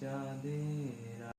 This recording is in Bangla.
চাঁদের